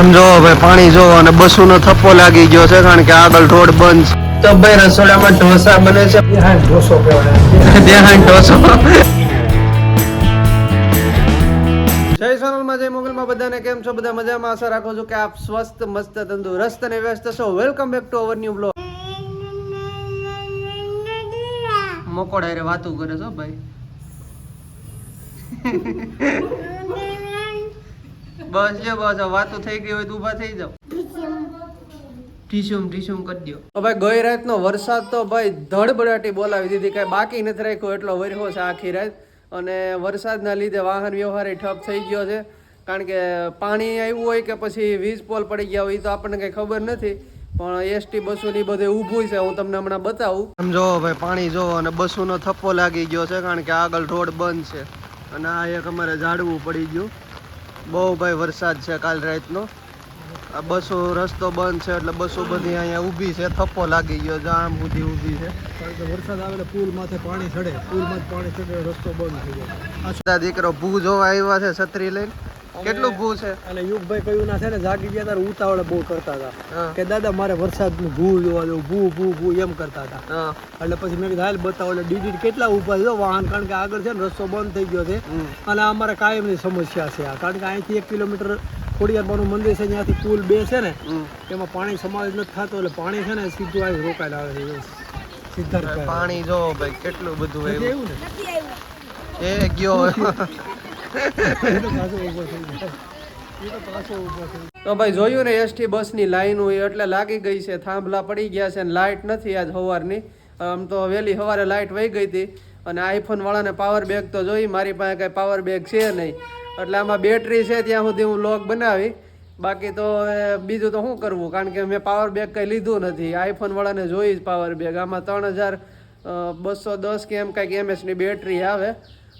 જો ભાઈ પાણી જો અને બસો નો થપ્પો લાગી ગયો છે કારણ કે આગળ રોડ બંધ છે. તો ભાઈ રસોડામાં ઢોસા બને છે? ઢોસો ઢોસો. જય સોનલમાં જય મોગલમાં બધાને કેમ છો? બધા મજામાં? આશા રાખો છો કે આપ સ્વસ્થ મસ્ત તંદુરસ્ત અને વ્યસ્ત છો. Welcome back to our new blog મોકોડા રે વાતું કરે છો ભાઈ. બસ જો બસ વાતો થઈ ગઈ હોય તો ઊભા થઈ જાવ ટીસ્યુમ ટીસ્યુમ કરી દો તો ભાઈ ગઈ રાતનો વરસાદ તો ભાઈ ધડબડાટી બોલાવી દીધી કાંઈ બાકી નથી રાખ્યો એટલો વર્યો છે આખી રાત. અને વરસાદના લીધે વાહન વ્યવહાર એ ઠપ થઈ ગયો છે. કારણ કે પાણી આવ્યું હોય કે પછી વીજ પોલ પડી ગયા હોય એ તો આપણને કંઈ ખબર નથી. પણ એસટી બસો ની બધે ઊભું છે હું તમને હમણાં બતાવું. આમ જો ભાઈ પાણી જો અને બસોનો થપ્પો લાગી ગયો છે કારણ કે આગળ રોડ બંધ છે. અને આ એક અમારે ઝાડવું પડી ગયું. બહુ ભાઈ વરસાદ છે કાલ રાતનો. આ બસો રસ્તો બંધ છે એટલે બસો બધી અહીંયા ઊભી છે. થપ્પો લાગી ગયો જામ આમ સુધી ઊભી છે. કારણ કે વરસાદ આવે પુલ માથે પાણી ચડે. પુલમાં પાણી ચડે રસ્તો બંધ થઈ ગયો આ દીકરો ભૂ જોવા આવ્યા છે છત્રી લઈને. કેટલું ભૂ છે? અને યુગભાઈ કહ્યું ના છે ને જાગી ગયા ત્યારે ઉતાવળે બહુ કરતા હતા. કે દાદા મારે વરસાદનું ભૂ જોવા જવું ભૂ ભૂ ભૂ એમ કરતા હતા. એટલે પછી મેં કીધું હાલ બતાવો એટલે ડીડી કેટલા ઊભા છે? વાહન કારણ કે આગળ છે ને રસ્તો બંધ થઈ ગયો છે. અને આ અમારે કાયમની સમસ્યા છે આ. કારણ કે અહીંથી એક કિલોમીટર ખોડિયારબાનું મંદિર છે ત્યાંથી પુલ બે છે ને એમાં પાણી સમાવેશ નથી થતો એટલે પાણી છે ને સીધું આવી રોકાયેલ આવે છે. સિદ્ધાર્થ પાણી જો ભાઈ કેટલું બધું એવું ને? એ ગયો. તો ભાઈ જોયું ને એસટી બસની લાઈન હોય એટલે લાગી ગઈ છે, થાંભલા પડી ગયા છે અને લાઇટ નથી આજ સવારની આમ તો વહેલી સવારે લાઇટ વહી ગઈ હતી અને આઈફોન વાળાને પાવર બેગ તો જોઈ, મારી પાસે કાંઈ પાવર બેગ છે નહીં. એટલે આમાં બેટરી છે ત્યાં સુધી હું લોક બનાવી. બાકી તો બીજું તો શું કરવું? કારણ કે મેં પાવર બેગ કંઈ લીધું નથી. આઈફોન વાળાને જોઈ જ પાવર બેગ આમાં ત્રણ હજાર બસો દસ કે એમ કાંઈક એમએસની બેટરી આવે.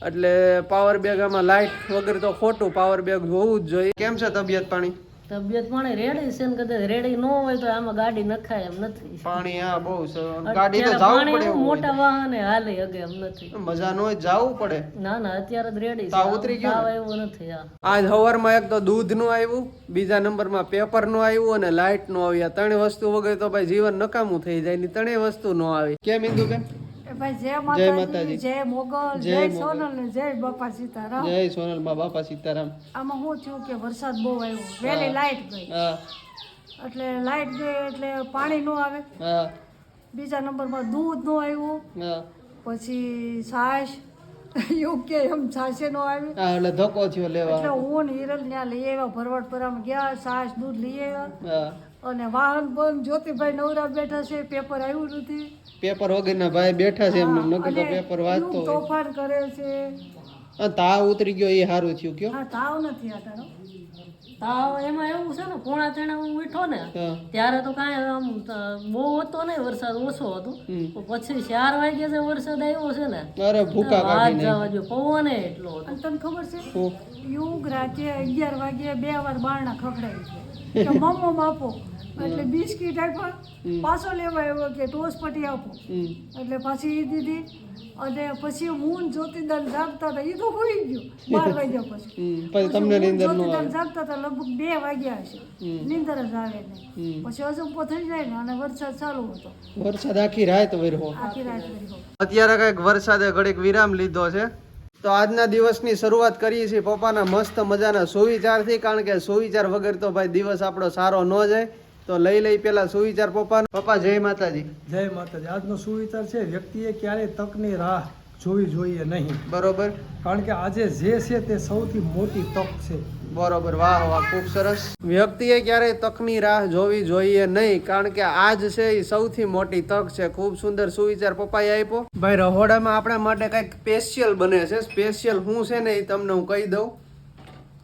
એટલે પાવર બેગ આમાં લાઇટ વગર તો ખોટું પાવર બેગ હોવું જ જોઈએ. કેમ છે તબિયત પાણી? તબિયત પાણી રેડી છે ને કદાચ રેડી ન હોય તો આમાં ગાડી નખાય એમ નથી. પાણી હા બહુ ગાડી તો જવું પડે મોટા વાહને હાલે અગે એમ નથી. મજા ન હોય જવું પડે. ના ના અત્યારે જ રેડી છે. તાવ ઉતરી ગયો તાવ એવું નથી આ આજ સવારમાં એક તો દૂધનું આવ્યું બીજા નંબરમાં પેપરનું આવ્યું અને લાઇટનું આવ્યું. આવ્યા ત્રણેય વસ્તુ વગર તો ભાઈ જીવન નકામું થઈ જાય ની ત્રણેય વસ્તુ નો આવી. કેમ ઇન્દુ બેન જય માતાજી. જય મોગલ જય સોનલ જય બાપા સીતારામ. જય સોનલમાં બાપા સીતારામ. આમાં શું થયું કે વરસાદ બહુ આવ્યો. વેલી લાઈટ ગઈ. એટલે લાઈટ ગઈ એટલે પાણી નો આવે. બીજા બીજા નંબરમાં દૂધ નો આવ્યું. પછી છાશ. એવું કે એમ છાશે નો આવી. એટલે ધક્કો થયો લેવા એટલે હું ને હિરલ ત્યાં લઈ આવ્યા ભરવાડપરામાં ગયા છાશ દૂધ લઈ આવ્યા. અને વાહન બંધ. જ્યોતિભાઈ નવરા બેઠા છે પેપર આવ્યું નથી. પેપર વગરના ભાઈ બેઠા છે એમને નકર તો પેપર વાંચતો હોય. તોફાન કરે છે. હા, તાવ ઉતરી ગયો એ સારું થયું કયો. હા તાવ નથી આ તાવ એમાં એવું છે ને પોણા તેણે હું ઉઠો ને ત્યારે તો કાંઈ આમ બહુ હતો નહીં વરસાદ ઓછો હતો. પછી ચાર વાગે જે વરસાદ આવ્યો છે ને અરે ભૂકા કાઢી જવા જો પવન એટલો હતો. તને ખબર છે? યુગ રાતે અગિયાર વાગે બે વાર બારણા ખખડાય છે. કે મમ્મો આપો એટલે બિસ્કીટ આપ્યા પાછો લેવા આવ્યો કે ટોસ પટી આપો. એટલે પાછી એ દીધી. અને પછી હું જ્યોતિદાન જાગતા હતા એ તો હોઈ ગયો. બાર વાગ્યા પછી. પછી તમને નીંદર જ્યોતિદાન જાગતા હતા લગભગ બે વાગ્યા હશે. નીંદર જ આવે ને. પછી અજંપો થઈ જાય ને અને વરસાદ ચાલુ હતો. વરસાદ આખી રાત વર્યો આખી રાત કરી અત્યારે કંઈક વરસાદે ઘડીક વિરામ લીધો છે. તો આજના દિવસની શરૂઆત કરીએ છીએ પપ્પાના મસ્ત મજાના સુવિચારથી કારણ કે સુવિચાર વગર તો ભાઈ દિવસ આપણો સારો ન જાય. તો લઈ લઈ પેલા સુવિચાર પપ્પા પપ્પા જય માતાજી. જય માતાજી. આજનો સુવિચાર છે વ્યક્તિએ ક્યારેય તકની રાહ જોવી જોઈએ નહીં. બરોબર. કારણ કે આજે જે છે તે સૌથી મોટી તક છે. બરોબર. વાહ વાહ ખૂબ સરસ. વ્યક્તિએ ક્યારેય તકની રાહ જોવી જોઈએ નહીં કારણ કે આજ છે એ સૌથી મોટી તક છે. ખૂબ સુંદર સુવિચાર પપ્પાએ આપ્યો. ભાઈ રહોડામાં આપણા માટે કંઈક સ્પેશિયલ બને છે. સ્પેશિયલ શું છે ને એ તમને હું કહી દઉં.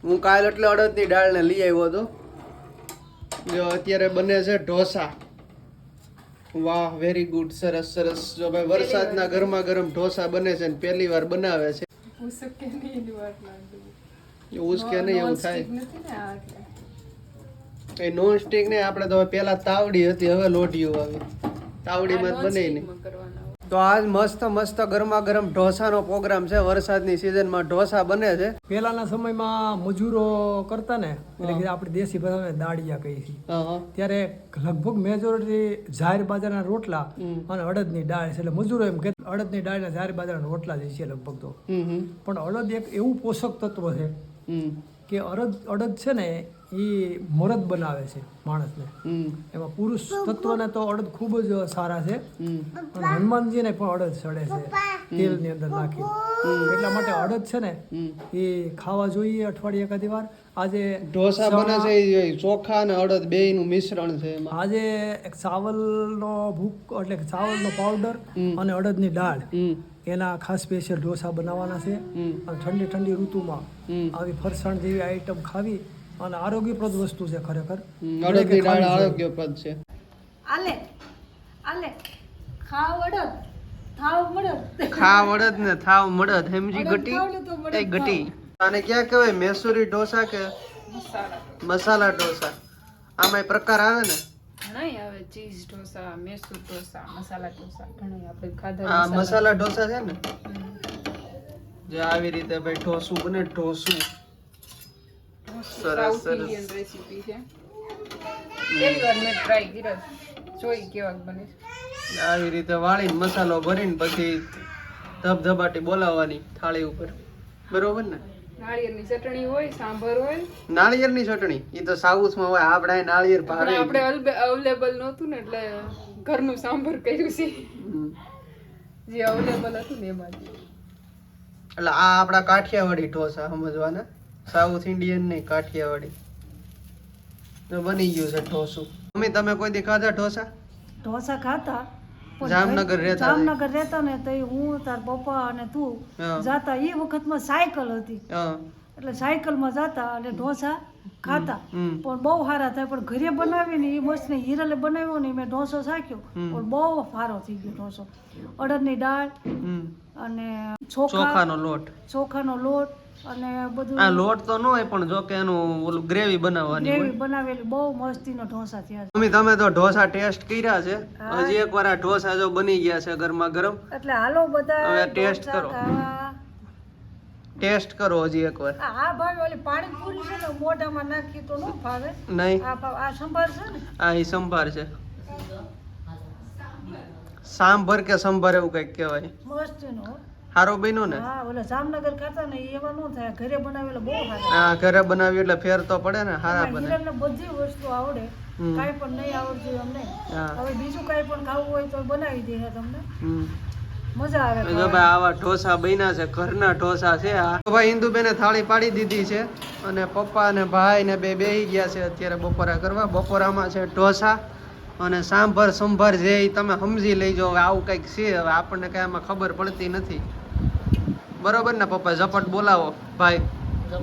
હું કાલ એટલે અડદની દાળને લઈ આવ્યો હતો. જો અત્યારે બને છે ઢોસા. વાહ વેરી ગુડ સરસ સરસ. જો ભાઈ વરસાદના ગરમા ગરમ ઢોસા બને છે ને પહેલી વાર બનાવે છે. ઉસકે નહીં એવું થાય. એ નોન સ્ટીક ને આપણે તો પેલા તાવડી હતી હવે લોઢીઓ આવી. તાવડીમાં જ બને ને તો આજ મસ્ત મસ્ત ગરમા ગરમ ઢોસાનો પ્રોગ્રામ છે. વરસાદની સિઝનમાં ઢોસા બને છે. પહેલાના સમયમાં મજૂરો કરતા ને એટલે કે આપણે દેશી ભાષામાં દાળિયા કહીએ છીએ ત્યારે લગભગ મેજોરિટી જાહેર બાજરાના રોટલા અને અડદની દાળ છે. એટલે મજૂરો એમ કે અડદની દાળ જાહેર બાજરાના રોટલા જ છે લગભગ તો. પણ અડદ એક એવું પોષક તત્વ છે કે અડદ અડદ છે ને એ મરદ બનાવે છે માણસને. એમાં પુરુષ તત્વને તો અડદ ખૂબ જ સારા છે. પણ હનુમાનજીને પણ અડદ સડે છે. તેલની અંદર નાખી એટલા માટે અડદ છે ને એ ખાવા જોઈએ અઠવાડિયે એકાદી વાર. આજે ઢોસા બને છે ચોખા અને અડદ બે નું મિશ્રણ છે એમાં. આજે એક ચાવલનો ભૂક એટલે કે ચાવલનો પાવડર અને અડદની દાળ. એના ખાસ સ્પેશિયલ ઢોસા બનાવવાના છે. અને ઠંડી ઠંડી ઋતુમાં આવી ફરસાણ જેવી આઈટમ ખાવી અને આરોગ્યપ્રદ વસ્તુ છે ખરેખર. અડદની દાળ આરોગ્યપ્રદ છે. આલે આલે ખાવ અડદ થાવ મળદ. ખાવ અડદ ને થાવ મળદ હેમજી ગટી એ ગટી આને ક્યાં કહેવાય મેસૂરી ઢોસા કે મસાલા ઢોસા? આમાં પ્રકાર આવે ને? ઘણાય આવે ચીઝ ઢોસા મેસુર ઢોસા મસાલા ઢોસા ઘણાય આપણે ખાધા આ મસાલા. ઢોસા છે ને? જે આવી રીતે ભાઈ ઢોસું બને ઢોસું. સરસ સરસ. રેસીપી છે. પહેલી વાર મેં ટ્રાય કર્યો. જોઈ કેવાક બને આવી રીતે વાળીને મસાલો ભરીને પછી ધબધબાટી બોલાવવાની થાળી ઉપર. બરોબર ને? નાળિયેરની ચટણી હોય સાંભર હોય. નાળિયેરની ચટણી? એ તો સાઉથમાં હોય આપણે નાળિયેર ભાવે. આપણે અવેલેબલ નહોતું ને એટલે ઘરનું સાંભર કર્યું છે. જે અવેલેબલ હતું ને એમાં એટલે આ આપણા કાઠિયાવાડી ઢોસા સમજવાના? સાઉથ ઇન્ડિયન નહીં કાઠિયાવાડી. બની ગયું છે ઢોસું. મમ્મી તમે કોઈ દી ખાધા ઢોસા? ઢોસા ખાતા પણ જામનગર રહેતા જામનગર રહેતા ને તો હું તાર પપ્પા અને તું જાતા. એ વખતમાં સાયકલ હતી. એટલે સાયકલમાં જાતા અને ઢોસા ખાતા. પણ બહુ સારા થાય. પણ ઘરે બનાવી ને એ મસ્ત ને હિરલે બનાવ્યો ને મેં ઢોસો શાખ્યો પણ બહુ સારો થઈ ગયો ઢોસો. અડદની દાળ અને ચોખા. ચોખાનો લોટ. ચોખાનો લોટ. અને બધું આ લોટ તો ન હોય પણ જો કે એનું ઓલું ગ્રેવી બનાવવાની ગ્રેવી બનાવેલી બહુ મસ્તીનો ઢોસા થયા છે. મમ્મી તમે તો ઢોસા ટેસ્ટ કર્યા છે. હજી એકવાર આ ઢોસા જો બની ગયા છે ગરમા ગરમ. એટલે હાલો બધા હવે ટેસ્ટ કરો. ટેસ્ટ કરો હજી એકવાર. આ ભાઈ ઓલી પાણીપુરી છે ને મોઢામાં નાખી તો ન ભાવે નહીં. આ આ સંભાર છે ને? આ ઈ સંભાર છે. સાંભર કે સંભાર એવું કંઈક કહેવાય. મસ્તીનો હો. સારો બન્યો ને? હા ઓલા જામનગર ખાતા ને એવા નો થાય. ઘરે બનાવેલા બહુ સારા આ ઘરે બનાવ્યું એટલે ફેર તો પડે ને સારા બને. હિરલને બધી વસ્તુ આવડે. કાઈ પણ નહીં આવડતું અમને હવે બીજું કાઈ પણ ખાવું હોય તો બનાવી દે તમને. મજા આવે જો ભાઈ આવા ઢોસા બન્યા છે ઘરના ઢોસા છે આ. તો ભાઈ ઇન્દુબેને થાળી પાડી દીધી છે અને પપ્પા અને ભાઈ ને બે બેહી ગયા છે અત્યારે બપોરા કરવા. બપોરામાં છે ઢોસા અને સાંભર સંભાર જે તમે સમજી લેજો. હવે આવું કંઈક છે. હવે આપણને કઈ આમાં ખબર પડતી નથી. બરોબર ને પપ્પા ઝપટ બોલાવો. ભાઈ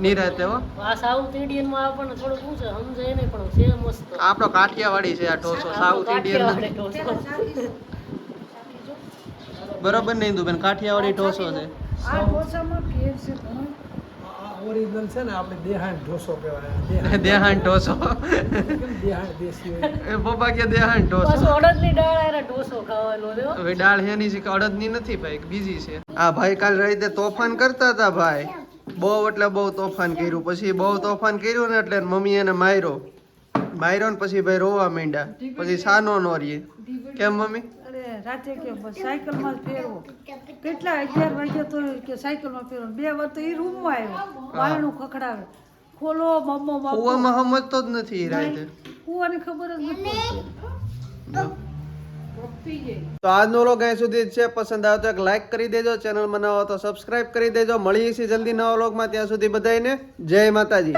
નિરાતે હો. આ સાઉથ ઇન્ડિયનમાં આપણને થોડું શું છે સમજાય નહીં પણ છે મસ્ત. આપણો કાઠિયાવાડી છે આ ઢોસો સાઉથ ઇન્ડિયન. બરોબર ને ઇન્દુબેન કાઠિયાવાડી ઢોસો છે. આ ઢોસામાં કેવ છે ઘણો ઓરિજિનલ છે ને આપણે દેહાન ઢોસો કહેવાય. દેહાણ ઢોસો. દેહાન દેશી એ પપ્પા કે દેહાન ઢોસો. પાછું અડદની દાળ હારે ઢોસો ખાવાનો રહ્યો. હવે દાળ હેની છે કે અડદની નથી ભાઈ બીજી છે. આ ભાઈ કાલ રીતે તોફાન કરતા હતા ભાઈ. બહુ એટલે બહુ તોફાન કર્યું. પછી બહુ તોફાન કર્યું ને એટલે મમ્મી એને માર્યો. માર્યો ને પછી ભાઈ રોવા માંડ્યા. પછી સાનો નો રીએ કેમ મમ્મી? રાતે કે બસ સાયકલમાં જ ફેરવો. કેટલા અગિયાર વાગ્યા તો કે સાયકલમાં ફેરવો. બે વાર તો એ રૂમમાં આવ્યો. બારણું ખખડાવે. ખોલો મમ્મો કુવામાં સમજતો જ નથી રાતે. કુવાની ખબર જ નથી તો આજનો વ્લોગ અહીં સુધી છે. પસંદ આવે તો એક લાઈક કરી દેજો. ચેનલ બનાવો તો સબસ્ક્રાઇબ કરી દેજો. મળીએ છીએ જલ્દી નવા વ્લોગમાં. ત્યાં સુધી બધાને જય માતાજી.